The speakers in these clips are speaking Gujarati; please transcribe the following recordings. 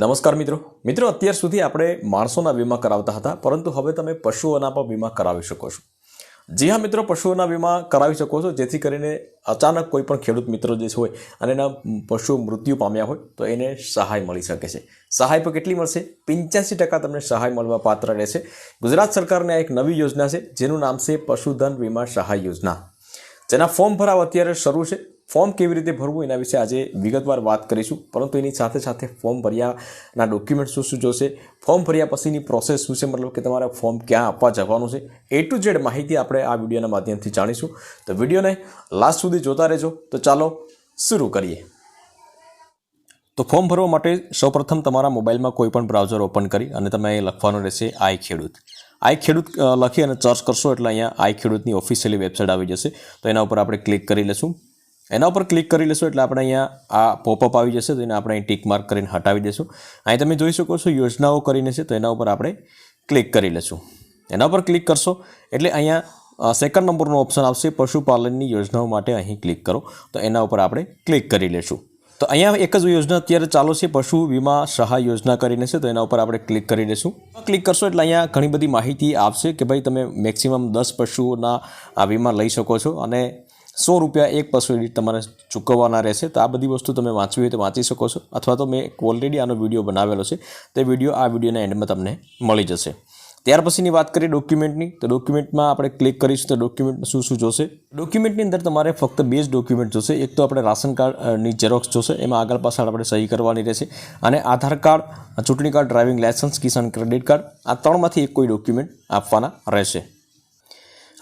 નમસ્કાર મિત્રો. મિત્રો, અત્યાર સુધી આપણે માણસોના વીમા કરાવતા હતા, પરંતુ હવે તમે પશુઓના પણ વીમા કરાવી શકો છો. જી હા મિત્રો, પશુઓના વીમા કરાવી શકો છો, જેથી કરીને અચાનક કોઈ પણ ખેડૂત મિત્રો જે હોય અને એના પશુ મૃત્યુ પામ્યા હોય, તો એને સહાય મળી શકે છે. સહાય પણ કેટલી મળશે? પંચ્યાસી ટકા તમને સહાય મળવા પાત્ર રહેશે. ગુજરાત સરકારની આ એક નવી યોજના છે, જેનું નામ છે પશુધન વીમા સહાય યોજના. જેના ફોર્મ ભરાવ અત્યારે શરૂ છે. ફોર્મ કેવી રીતે ભરવું એના વિશે આજે વિગતવાર વાત કરીશું. પરંતુ એની સાથે સાથે ફોર્મ ભર્યાના ડોક્યુમેન્ટ શું શું જોશે, ફોર્મ ભર્યા પછીની પ્રોસેસ શું છે, મતલબ કે તમારે ફોર્મ ક્યાં આપવા જવાનું છે એ ટુ ઝેડ માહિતી આપણે આ વિડીયોના માધ્યમથી જાણીશું. તો વિડીયોને લાસ્ટ સુધી જોતા રહેજો. તો ચાલો શરૂ કરીએ. તો ફોર્મ ભરવા માટે સૌપ્રથમ તમારા મોબાઈલમાં કોઈ પણ બ્રાઉઝર ઓપન કરી અને તમે અહીં લખવાનું રહેશે આઈ ખેડૂત. આઈ ખેડૂત લખી અને સર્ચ કરશો એટલે અહીંયા આઈ ખેડૂતની ઓફિશિયલી વેબસાઇટ આવી જશે. તો એના ઉપર આપણે ક્લિક કરી લઈશું એના ઉપર ક્લિક કરી લેશો એટલે આપણે અહીંયા આ પોપઅપ આવી જશે, તો એને આપણે અહીં ટીક માર્ક કરીને હટાવી દઈશું અહીં તમે જોઈ શકો છો યોજનાઓ કરીને છે, તો એના ઉપર આપણે ક્લિક કરી લઈશું એના ઉપર ક્લિક કરશો એટલે અહીંયા સેકન્ડ નંબરનો ઓપ્શન આવશે, પશુપાલનની યોજનાઓ માટે અહીં ક્લિક કરો. તો એના ઉપર આપણે ક્લિક કરી લેશું. તો અહીંયા એક જ યોજના અત્યારે ચાલુ છે, પશુ વીમા સહાય યોજના કરીને છે, તો એના ઉપર આપણે ક્લિક કરી લેશું. ક્લિક કરશો એટલે અહીંયા ઘણી બધી માહિતી આપશે કે ભાઈ તમે મેક્સિમમ દસ પશુઓના આ વીમા લઈ શકો છો અને સો રૂપિયા એક પશુ દીઠ તમારે ચૂકવવાના રહેશે. તો આ બધી વસ્તુ તમે વાંચવી હોય તો વાંચી શકો છો. અથવા તો મેં ઓલરેડી આનો વીડિયો બનાવેલો છે. તે વીડિયો આ વિડીયોના એન્ડમાં તમને મળી જશે. ત્યાર પછીની વાત કરીએ ડોક્યુમેન્ટની તો ડોક્યુમેન્ટમાં આપણે ક્લિક કરીશું તો ડોક્યુમેન્ટ શું શું જોશે? ડોક્યુમેન્ટની અંદર તમારે ફક્ત બે જ ડોક્યુમેન્ટ જોશે. એક તો આપણે રાશન કાર્ડની ઝેરોક્સ જોશે. એમાં આગળ પાછળ આપણે સહી કરવાની રહેશે. અને આધાર કાર્ડ, ચૂંટણી card driving licence Kisan credit card આ ત્રણમાંથી એક કોઈ ડોક્યુમેન્ટ આપવાના રહેશે.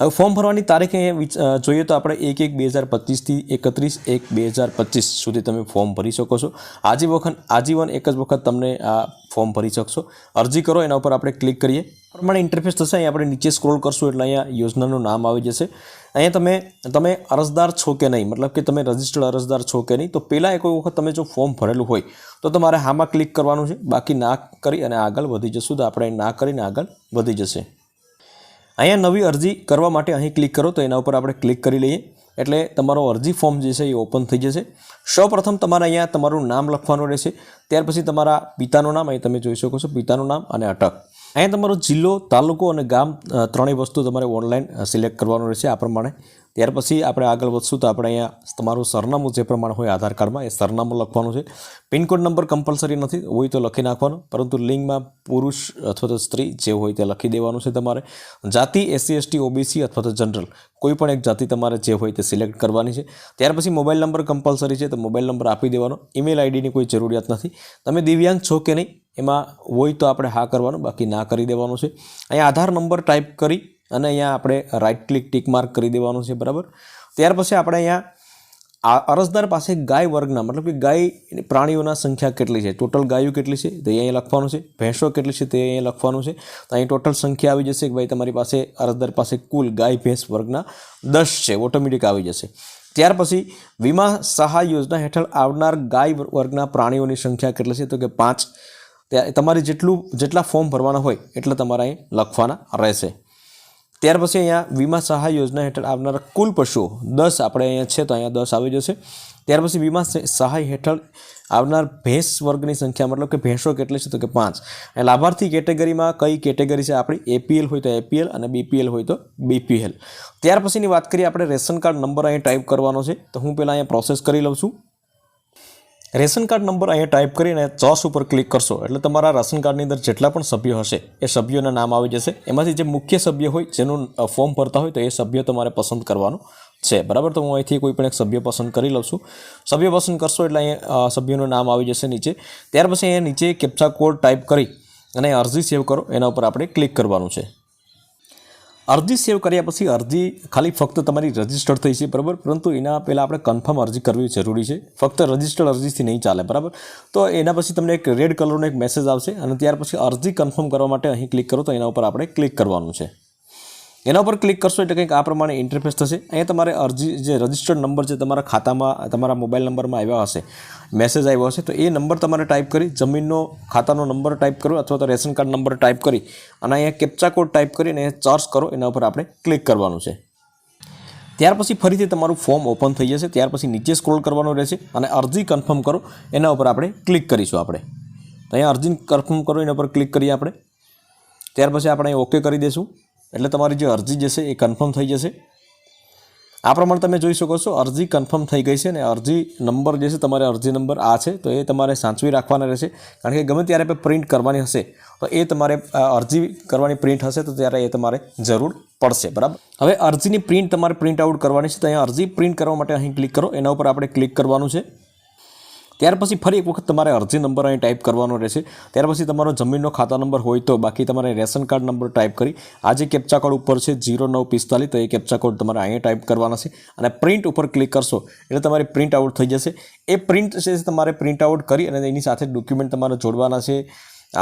હવે ફોર્મ ભરવાની તારીખ જોઈએ તો આપણે એક એક બે હજાર પચીસથી એકત્રીસ એક બે હજાર પચીસ સુધી તમે ફોર્મ ભરી શકો છો. આજીવન આજીવન એક જ વખત તમને આ ફોર્મ ભરી શકશો. અરજી કરો, એના ઉપર આપણે ક્લિક કરીએ. પ્રમાણે ઇન્ટરફેસ થશે અહીં આપણે નીચે સ્ક્રોલ કરશું, એટલે અહીંયા યોજનાનું નામ આવી જશે. અહીંયા તમે તમે અરજદાર છો કે નહીં? મતલબ કે તમે રજિસ્ટર્ડ અરજદાર છો કે નહીં? તો પહેલાં એક વખત તમે જો ફોર્મ ભરેલું હોય, તો તમારે હામાં ક્લિક કરવાનું છે. બાકી ના કરી અને આગળ વધી જશું. તો આપણે ના કરીને આગળ વધી જશે. અહીંયા નવી અરજી કરવા માટે અહીં ક્લિક કરો તો એના ઉપર આપણે ક્લિક કરી લઈએ. એટલે તમારો અરજી ફોર્મ જે છે એ ઓપન થઈ જશે. સૌપ્રથમ તમારે અહીંયા તમારું નામ લખવાનું રહેશે. ત્યાર પછી તમારા પિતાનું નામ અહીં તમે જોઈ શકો છો. પિતાનું નામ અને અટક. અહીંયા તમારો જિલ્લો, તાલુકો અને ગામ ત્રણેય વસ્તુ તમારે ઓનલાઈન સિલેક્ટ કરવાનું રહેશે. આ પ્રમાણે ત્યાર પછી આપણે આગળ વધશું તો આપણે અહીંયા તમારું સરનામું જે પ્રમાણે હોય આધાર કાર્ડમાં એ સરનામું લખવાનું છે. પિનકોડ નંબર કમ્પલસરી નથી, હોય તો લખી નાખવાનો, પરંતુ લિંગમાં પુરુષ અથવા તો સ્ત્રી જે હોય તે લખી દેવાનું છે તમારે. જાતિ એસસી એસટી ઓબીસી અથવા તો જનરલ, કોઈ પણ એક જાતિ તમારે જે હોય તે સિલેક્ટ કરવાની છે. ત્યાર પછી મોબાઈલ નંબર કમ્પલસરી છે, તો મોબાઈલ નંબર આપી દેવાનો, ઈમેલ આઈડીની કોઈ જરૂરિયાત નથી. તમે દિવ્યાંગ છો કે નહીં, એમાં હોય તો આપણે હા કરવાનું, બાકી ના કરી દેવાનું છે. અહીંયા આધાર નંબર ટાઈપ કરી અને અહીંયા આપણે રાઇટ ક્લિક ટિક માર્ક કરી દેવાનું છે, બરાબર? ત્યાર પછી આપણે અહીંયા અરજદાર પાસે ગાય વર્ગના, મતલબ કે ગાય પ્રાણીઓના સંખ્યા કેટલી છે? ટોટલ ગાયો કેટલી છે? તે અહીંયા લખવાનું છે. ભેંસો કેટલી છે? તે અહીંયા લખવાનું છે. તો અહીં ટોટલ સંખ્યા આવી જશે કે ભાઈ તમારી પાસે અરજદાર પાસે કુલ ગાય, ભેંસ વર્ગના દસ છે. ઓટોમેટિક આવી જશે. ત્યાર પછી વીમા સહાય યોજના હેઠળ આવનાર ગાય વર્ગના પ્રાણીઓની સંખ્યા કેટલી છે? તો કે પાંચ. તમારે જેટલું, જેટલા ફોર્મ ભરવાના હોય, એટલા તમારે અહીં લખવાના રહેશે. ત્યાર પછી અહીંયા વીમા સહાય યોજના હેઠળ આવનારા કુલ પશુઓ, દસ આપણે અહીંયા છે તો અહીંયા દસ આવી જશે. ત્યાર પછી વીમા સહાય હેઠળ આવનાર ભેંસ વર્ગની સંખ્યા, મતલબ કે ભેંસો કેટલી છે તો કે પાંચ. અને લાભાર્થી કેટેગરીમાં કઈ કેટેગરી છે? આપણી એપીએલ હોય તો એપીએલ અને બીપીએલ હોય તો બીપીએલ. ત્યાર પછીની વાત કરીએ, આપણે રેશન કાર્ડ નંબર અહીં ટાઈપ કરવાનો છે. તો હું પહેલાં અહીંયા પ્રોસેસ કરી લઉં છું. રેશન કાર્ડ નંબર અહીંયા ટાઈપ કરીને ચોસ ઉપર ક્લિક કરશો. એટલે તમારા રાશન કાર્ડની અંદર જેટલા પણ સભ્યો હશે, એ સભ્યોના નામ આવી જશે. એમાંથી જે મુખ્ય સભ્ય હોય, જેનું ફોર્મ ભરતા હોય, તો એ સભ્ય તમારે પસંદ કરવાનું છે. બરાબર? તો હું અહીંથી કોઈ પણ એક સભ્ય પસંદ કરી લઉં છું. સભ્ય પસંદ કરશો એટલે અહીંયા સભ્યનું નામ આવી જશે નીચે. ત્યાર પછી અહીંયા નીચે કેપ્ચા કોડ ટાઈપ કરી અને અરજી સેવ કરો. એના ઉપર આપણે ક્લિક કરવાનું છે. અરજી સેવ કર્યા પછી અરજી ખાલી ફક્ત તમારી રજિસ્ટર્ડ થઈ છે, બરાબર? પરંતુ એના પહેલાં આપણે કન્ફર્મ અરજી કરવી જરૂરી છે. ફક્ત રજિસ્ટર્ડ અરજીથી નહીં ચાલે, બરાબર? તો એના પછી તમને એક રેડ કલરનો એક મેસેજ આવશે અને ત્યાર પછી અરજી કન્ફર્મ કરવા માટે અહીં ક્લિક કરો તો એના ઉપર આપણે ક્લિક કરવાનું છે. એના ઉપર ક્લિક કરશો એટલે કંઈક આ પ્રમાણે ઇન્ટરફેસ થશે. અહીંયા તમારે અરજી, જે રજિસ્ટર્ડ નંબર છે તમારા ખાતામાં, તમારા મોબાઈલ નંબરમાં આવ્યા હશે મેસેજ આવ્યો હશે, તો એ નંબર તમારે ટાઈપ કરી, જમીનનો ખાતાનો નંબર ટાઈપ કરો અથવા તો રેશન કાર્ડ નંબર ટાઈપ કરી અને અહીંયા કેપ્ચા કોડ ટાઈપ કરીને સર્ચ કરો, એના ઉપર આપણે ક્લિક કરવાનું છે. ત્યાર પછી ફરીથી તમારું ફોર્મ ઓપન થઈ જશે, ત્યાર પછી નીચે સ્ક્રોલ કરવાનું રહેશે અને અરજી કન્ફર્મ કરો, એના ઉપર આપણે ક્લિક કરીશું આપણે. અહીંયા અરજી કન્ફર્મ કરો, એના પર ક્લિક કરીએ આપણે. ત્યાર પછી આપણે ઓકે કરી દઈશું. એટલે તમારી જે અરજી જે છે એ કન્ફર્મ થઈ જશે. આ પ્રમાણે તમે જોઈ શકો છો, અરજી કન્ફર્મ થઈ ગઈ છે અને અરજી નંબર જે છે તમારે અરજી નંબર આ છે, તો એ તમારે સાચવી રાખવાના રહેશે. કારણ કે ગમે ત્યારે પ્રિન્ટ કરવાની હશે, તો એ તમારે અરજી કરવાની પ્રિન્ટ હશે, તો ત્યારે એ તમારે જરૂર પડશે, બરાબર? હવે અરજીની પ્રિન્ટ તમારે પ્રિન્ટ આઉટ કરવાની છે, તો અહીંયા અરજી પ્રિન્ટ કરવા માટે અહીં ક્લિક કરો, એના ઉપર આપણે ક્લિક કરવાનું છે. ત્યાર પછી ફરી એક વખત તમારે અરજી નંબર અહીં ટાઈપ કરવાનો રહેશે. ત્યાર પછી તમારો જમીનનો ખાતા નંબર હોય તો બાકી તમારે રેશન કાર્ડ નંબર ટાઈપ કરી. આ જે કેપ્ચા કોડ ઉપર છે જીરો નવ પિસ્તાલીસ તો એ કેપ્ચા કોડ તમારે અહીંયા ટાઈપ કરવાના છે. અને પ્રિન્ટ ઉપર ક્લિક કરશો, એટલે તમારી પ્રિન્ટ આઉટ થઈ જશે. એ પ્રિન્ટ છે તમારે પ્રિન્ટ આઉટ કરી અને એની સાથે ડોક્યુમેન્ટ તમારે જોડવાના છે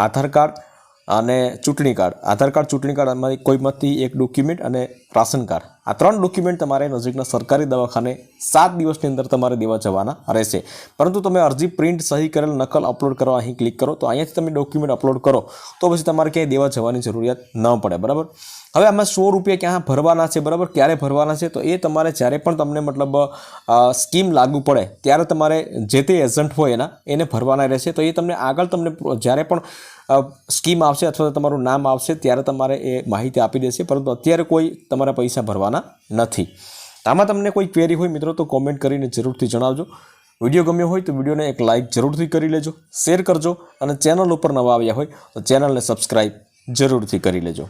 આધાર કાર્ડ અને ચૂંટણી કાર્ડ આધાર કાર્ડ ચૂંટણી કાર્ડ અમારી કોઈમાંથી એક ડોક્યુમેન્ટ અને રાશન કાર્ડ આ ત્રણ ડોક્યુમેન્ટ તમારે નજીકના સરકારી દવાખાને સાત દિવસની અંદર તમારે દેવા જવાના રહેશે. પરંતુ તમે અરજી પ્રિન્ટ સહી કરેલ નકલ અપલોડ કરવા અહીં ક્લિક કરો, તો અહીંયાથી તમે ડોક્યુમેન્ટ અપલોડ કરો, તો પછી તમારે ક્યાંય દેવા જવાની જરૂરિયાત ન પડે, બરાબર? હવે આમાં સો રૂપિયા ક્યાં ભરવાના છે, બરાબર? ક્યારે ભરવાના છે? તો એ તમારે જ્યારે પણ તમને મતલબ સ્કીમ લાગુ પડે, ત્યારે તમારે જે તે એજન્ટ હોય એના, એને ભરવાના રહેશે. તો એ તમને આગળ તમને જ્યારે પણ સ્કીમ આવશે અથવા તમારું નામ આવશે, ત્યારે તમારે એ માહિતી આપી દેશે. પરંતુ અત્યારે કોઈ તમારા પૈસા ભરવાના નથી. આમાં તમને કોઈ ક્વેરી હોય મિત્રો, તો કોમેન્ટ કરીને જરૂરથી જણાવજો. વીડિયો ગમ્યો હોય તો વિડીયોને એક લાઇક જરૂરથી કરી લેજો શેર કરજો અને ચેનલ ઉપર નવા આવ્યા હોય તો ચેનલને સબસ્ક્રાઈબ જરૂરથી કરી લેજો.